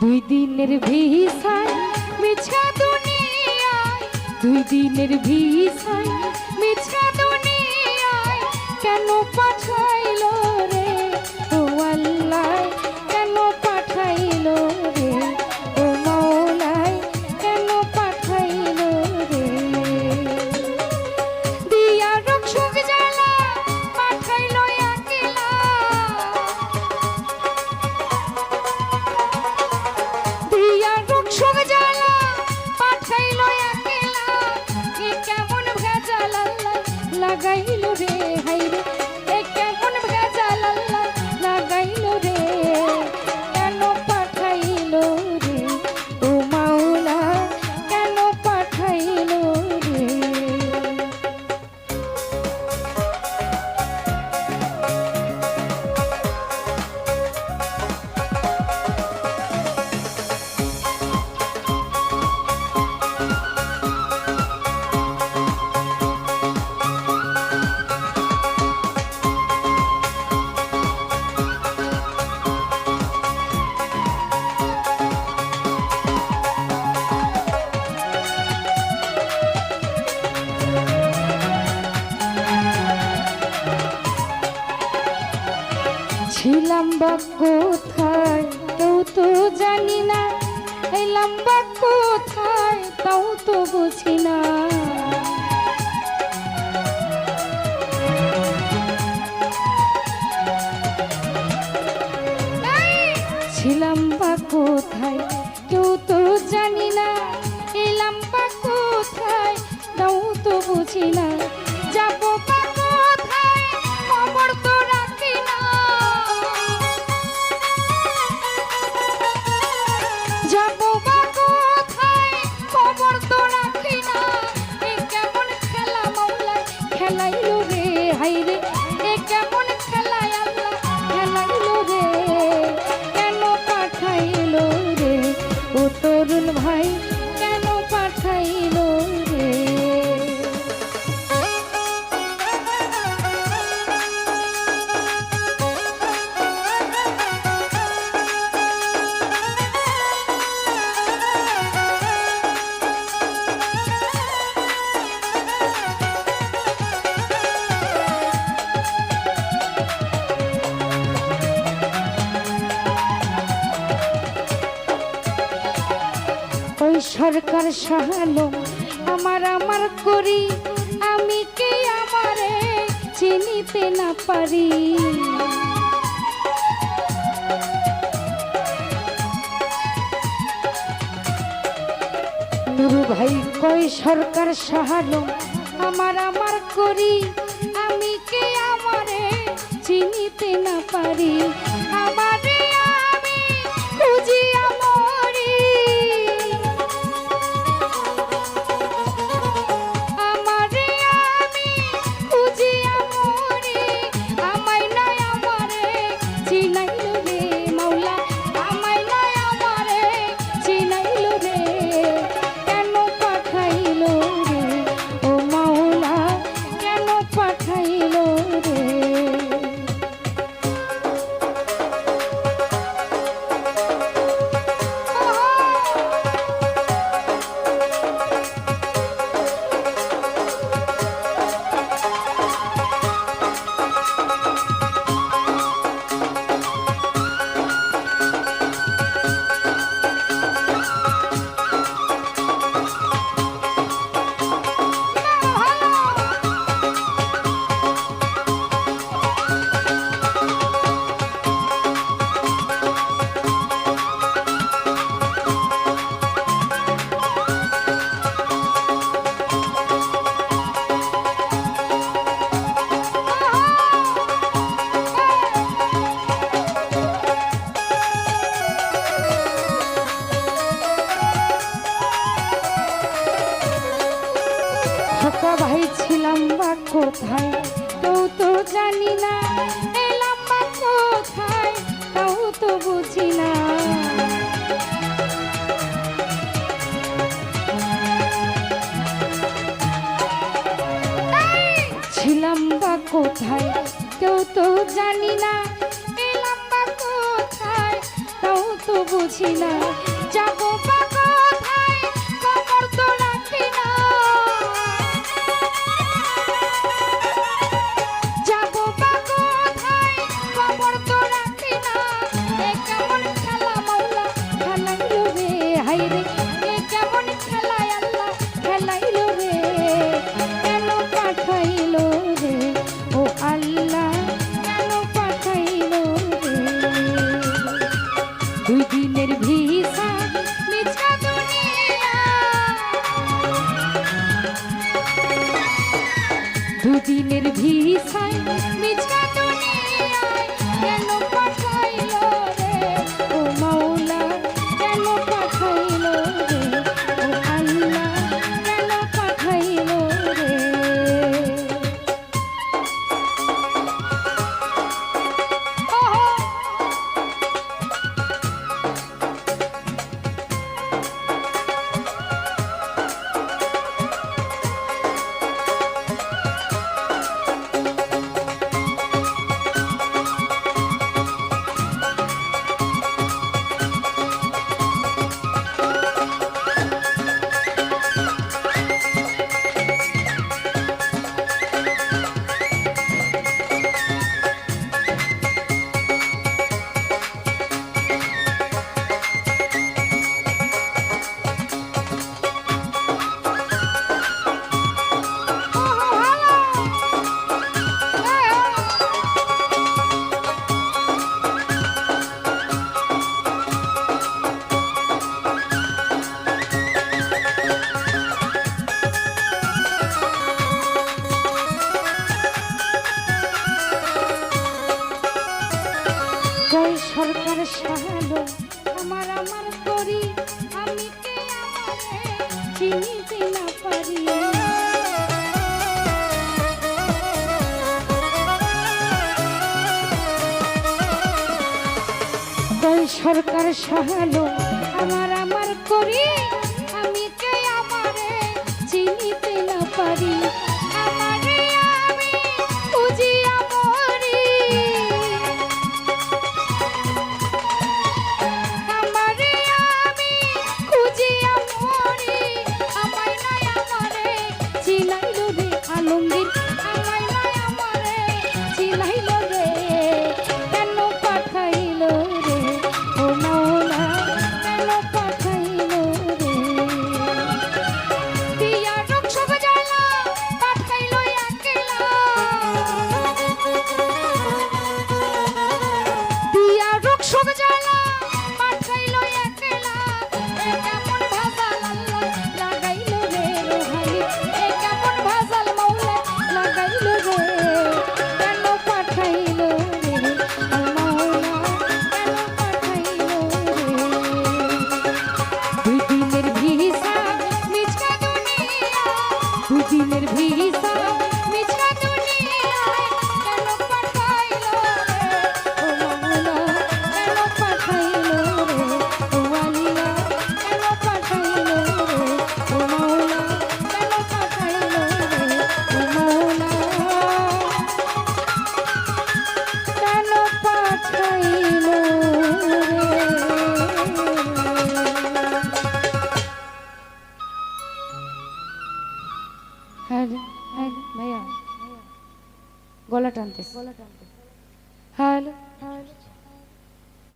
দুই দিনের ভিসায় মিছা দুনিয়ায় দুই দিনের ভিসায় মিছা দুনিয়ায় কেন পাঠাইলো ছিলাম বা কোথায় কেউ তো জানি না। এলাম বা কোথায়, তাও তো বুঝি না। ছিলাম বা কোথায়, কেউ তো জানি না। এলাম বা কোথায়, তাও তো বুঝি না। ওই সরকার সহালো, আমার আমার করি, আমি কে আমারে চিনিতে না পারি? নুরু ভাই কই সরকার সহালো, আমার আমার করি, আমি কে আমারে চিনিতে না পারি? আমারে এলাম কোথায়? তো জানি না। এলাম কোথায়? তো বুঝি না। ছিলাম বা কেউ তো জানি না। তো বুঝি না। যাব দুদিনের ভিসায় মিছা সরকার সহালো আমার আমার করি Gol acá.